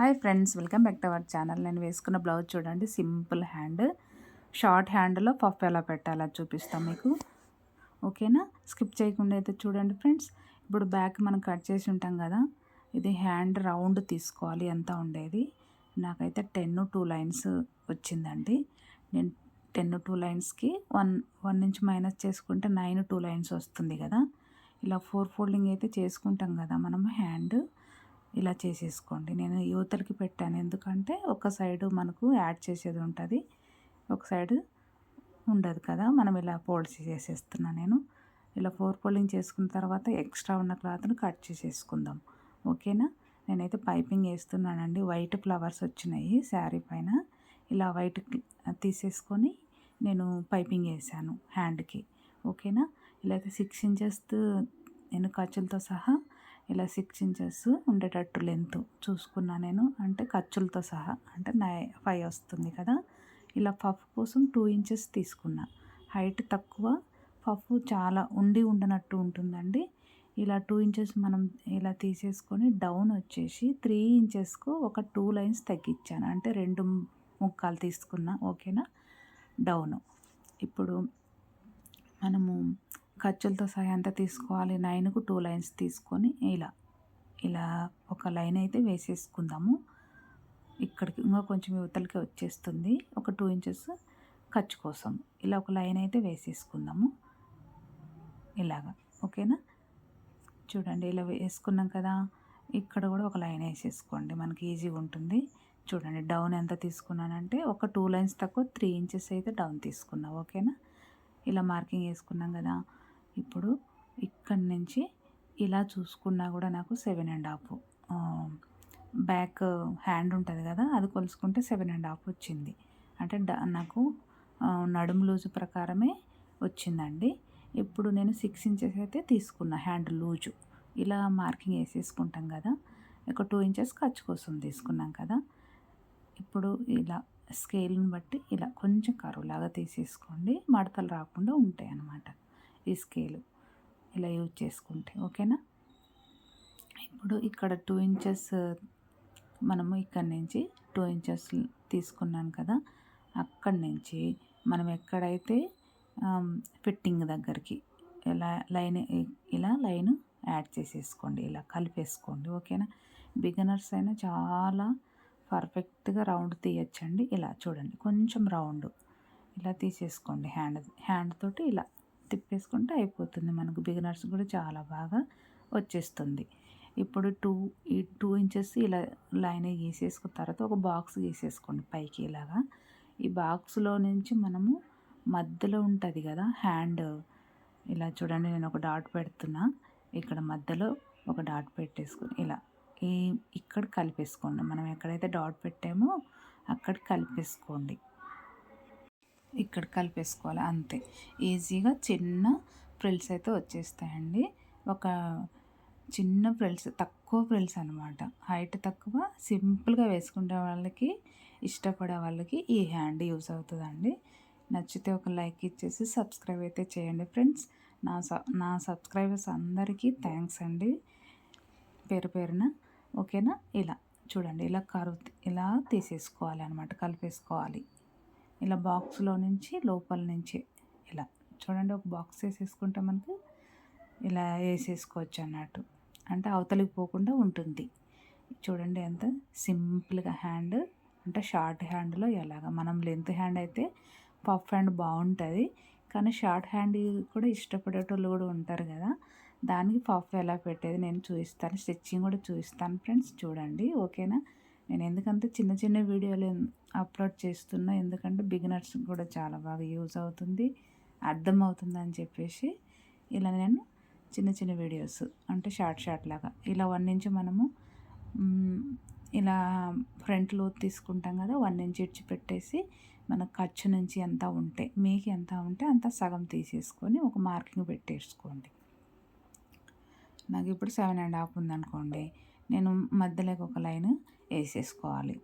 Hi friends welcome back to our channel. నేను వేసుకున్న blouse చూడండి సింపుల్ హ్యాండ్. షార్ట్ హ్యాండ్లో పఫ్ ఎలా పెట్టాలో చూపిస్తాం మీకు. ఓకేనా? స్కిప్ చేయకుండా అయితే చూడండి ఫ్రెండ్స్. ఇప్పుడు బ్యాక్ మనం కట్ చేసి ఉంటాం కదా ఇది హ్యాండ్ రౌండ్ తీసుకోవాలి ఎంత ఉండేది? నాకైతే టెన్ టూ లైన్స్ వచ్చిందండి. నేను టెన్ టూ లైన్స్కి వన్ వన్ నుంచి మైనస్ చేసుకుంటే నైన్ టూ లైన్స్ వస్తుంది కదా. ఇలా ఫోర్ ఫోల్డింగ్ అయితే చేసుకుంటాం కదా మనం హ్యాండ్. ఇలా చేసేసుకోండి. నేను యువతలకి పెట్టాను. ఎందుకంటే ఒక సైడు మనకు యాడ్ చేసేది ఉంటుంది. ఒక సైడు ఉండదు కదా. మనం ఇలా ఫోల్డ్ చేసేస్తున్నా నేను. ఇలా ఫోర్ ఫోల్డింగ్ చేసుకున్న తర్వాత ఎక్స్ట్రా ఉన్న క్లాత్ను కట్ చేసేసుకుందాం. ఓకేనా? నేనైతే పైపింగ్ వేస్తున్నానండి. వైట్ ఫ్లవర్స్ వచ్చినాయి శారీ పైన. ఇలా వైట్ తీసేసుకొని నేను పైపింగ్ వేసాను హ్యాండ్కి. ఓకేనా? ఇలా అయితే సిక్స్ ఇంచెస్ నేను ఖర్చులతో సహా ఇలా సిక్స్ ఇంచెస్ ఉండేటట్టు లెంత్ చూసుకున్నా నేను. అంటే ఖర్చులతో సహా. అంటే నై ఫైవ్ వస్తుంది కదా. ఇలా పఫ్ కోసం టూ ఇంచెస్ తీసుకున్నా. హైట్ తక్కువ. పఫ్ చాలా ఉండి ఉండనట్టు ఉంటుందండి. ఇలా టూ ఇంచెస్ మనం ఇలా తీసేసుకొని డౌన్ వచ్చేసి త్రీ ఇంచెస్కు ఒక టూ లైన్స్ తగ్గించాను. అంటే రెండు ముక్కలు తీసుకున్నా. ఓకేనా? డౌను. ఇప్పుడు మనము ఖర్చులతో సహా ఎంత తీసుకోవాలి నైన్కు టూ లైన్స్ తీసుకొని ఇలా ఇలా ఒక లైన్ అయితే వేసేసుకుందాము. ఇక్కడికి ఇంకా కొంచెం యువతలకి వచ్చేస్తుంది. ఒక టూ ఇంచెస్ ఖర్చు కోసం ఇలా ఒక లైన్ అయితే వేసేసుకుందాము. ఇలాగా ఓకేనా? చూడండి ఇలా వేసుకున్నాం కదా. ఇక్కడ కూడా ఒక లైన్ వేసేసుకోండి మనకి ఈజీగా ఉంటుంది. చూడండి డౌన్ ఎంత తీసుకున్నానంటే ఒక టూ లైన్స్ తక్కువ త్రీ ఇంచెస్ అయితే డౌన్ తీసుకున్నా ఓకేనా? ఇలా మార్కింగ్ వేసుకున్నాం కదా. ఇప్పుడు ఇక్కడి నుంచి ఇలా చూసుకున్నా కూడా నాకు seven and half back hand ఉంటుంది కదా అది కొలుసుకుంటే సెవెన్ అండ్ హాఫ్ వచ్చింది. అంటే నాకు నడుము లూజు ప్రకారమే వచ్చిందండి. ఇప్పుడు నేను సిక్స్ ఇంచెస్ అయితే తీసుకున్నా హ్యాండ్ లూజు. ఇలా మార్కింగ్ వేసేసుకుంటాం కదా ఒక టూ ఇంచెస్ ఖర్చు కోసం తీసుకున్నాం కదా. ఇప్పుడు ఇలా స్కేల్ని బట్టి ఇలా కొంచెం కరువులాగా తీసేసుకోండి మడతలు రాకుండా ఉంటాయి అన్నమాట ఈ స్కేలు ఇలా యూజ్ చేసుకుంటే ఓకేనా? ఇప్పుడు ఇక్కడ టూ ఇంచెస్ మనము ఇక్కడ నుంచి టూ ఇంచెస్ తీసుకున్నాను కదా అక్కడి నుంచి మనం ఎక్కడైతే ఫిట్టింగ్ దగ్గరికి ఇలా లైన్ ఇలా లైన్ యాడ్ చేసేసుకోండి ఇలా కలిపేసుకోండి ఓకేనా? బిగినర్స్ అయినా చాలా పర్ఫెక్ట్గా రౌండ్ తీయచ్చండి ఇలా చూడండి కొంచెం రౌండ్. ఇలా తీసేసుకోండి హ్యాండ్ హ్యాండ్ తోటి ఇలా తిప్పేసుకుంటే అయిపోతుంది. మనకు బిగినర్స్ కూడా చాలా బాగా వచ్చేస్తుంది. ఇప్పుడు టూ ఈ టూ ఇంచెస్ ఇలా లైన్ గీసేసుకున్న తర్వాత ఒక బాక్స్ గీసేసుకోండి పైకి ఇలాగా. ఈ బాక్స్లో నుంచి మనము మధ్యలో ఉంటుంది కదా హ్యాండ్ ఇలా చూడండి నేను ఒక డాట్ పెడుతున్నా. ఇక్కడ మధ్యలో ఒక డాట్ పెట్టేసుకుని ఇలా ఈ ఇక్కడ కలిపేసుకోండి. మనం ఎక్కడైతే డాట్ పెట్టామో అక్కడ కలిపేసుకోండి. ఇక్కడ కలిపేసుకోవాలి అంతే. ఈజీగా చిన్న ఫ్రిల్స్ అయితే వచ్చేస్తాయండి. ఒక చిన్న ఫ్రిల్స్ తక్కువ ఫ్రిల్స్ అనమాట హైట్ తక్కువ సింపుల్గా వేసుకునే వాళ్ళకి ఇష్టపడే వాళ్ళకి ఈ హ్యాండ్ యూస్ అవుతుందండి. నచ్చితే ఒక లైక్ ఇచ్చేసి సబ్స్క్రైబ్ అయితే చేయండి ఫ్రెండ్స్. నా నా సబ్స్క్రైబర్స్ అందరికీ థ్యాంక్స్ అండి. పేరు పేరున ఓకేనా? ఇలా చూడండి ఇలా కరువు ఇలా తీసేసుకోవాలి అనమాట కలిపేసుకోవాలి. ఇలా బాక్స్లో నుంచి లోపల నుంచి ఇలా. చూడండి ఒక బాక్స్ వేసేసుకుంటే మనకు ఇలా వేసేసుకోవచ్చు అన్నట్టు అంటే అవతలికి పోకుండా ఉంటుంది. చూడండి ఎంత సింపుల్గా హ్యాండ్ అంటే షార్ట్ హ్యాండ్లో ఎలాగ. మనం లెంత్ హ్యాండ్ అయితే పఫ్ హ్యాండ్ బాగుంటుంది కానీ షార్ట్ హ్యాండ్ కూడా ఇష్టపడేటోళ్ళు కూడా ఉంటారు కదా. దానికి పఫ్ ఎలా పెట్టేది నేను చూపిస్తాను స్టిచ్చింగ్ కూడా చూపిస్తాను ఫ్రెండ్స్. చూడండి ఓకేనా? నేను ఎందుకంటే చిన్న చిన్న వీడియోలు అప్లోడ్ చేస్తున్నా. ఎందుకంటే బిగినర్స్ కూడా చాలా బాగా యూజ్ అవుతుంది అర్థమవుతుంది అని చెప్పేసి ఇలా నేను చిన్న చిన్న వీడియోస్ అంటే షార్ట్ షార్ట్ లాగా ఇలా వన్ ఇంచ్ మనము ఇలా ఫ్రంట్ లోత్ తీసుకుంటాం కదా వన్ ఇంచ్ ఇడ్చి పెట్టేసి మన ఖర్చు నుంచి ఎంత ఉంటే మీకు ఎంత ఉంటే అంత సగం తీసేసుకొని ఒక మార్కింగ్ పెట్టేసుకోండి. నాకు ఇప్పుడు సెవెన్ అండ్ హాఫ్ ఉందనుకోండి నేను మధ్యలోకి ఒక లైన్ వేసేసుకోవాలి.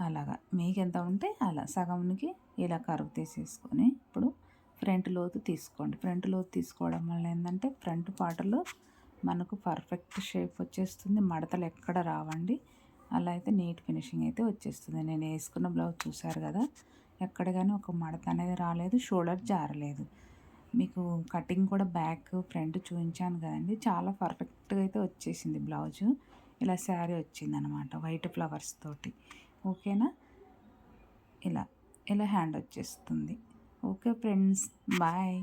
అలాగా. మీకు ఎంత ఉంటే అలా. సగంకి ఇలా కరువు తీసేసుకొని ఇప్పుడు ఫ్రంట్ లోతు తీసుకోండి. ఫ్రంట్ లోతు తీసుకోవడం వల్ల ఏంటంటే ఫ్రంట్ పాటలో మనకు పర్ఫెక్ట్ షేప్ వచ్చేస్తుంది. మడతలు ఎక్కడ రావండి. అలా అయితే నీట్ ఫినిషింగ్ అయితే వచ్చేస్తుంది. నేను వేసుకున్న బ్లౌజ్ చూశారు కదా. ఎక్కడ కానీ ఒక మడత అనేది రాలేదు. షోల్డర్ జారలేదు. మీకు కటింగ్ కూడా బ్యాక్ ఫ్రంట్ చూపించాను కదండి. చాలా పర్ఫెక్ట్గా అయితే వచ్చేసింది బ్లౌజు. ఇలా శారీ వచ్చిందనమాట వైట్ ఫ్లవర్స్ తోటి. ఓకేనా? ఇలా ఇలా హ్యాండ్ వచ్చేస్తుంది. Okay friends bye.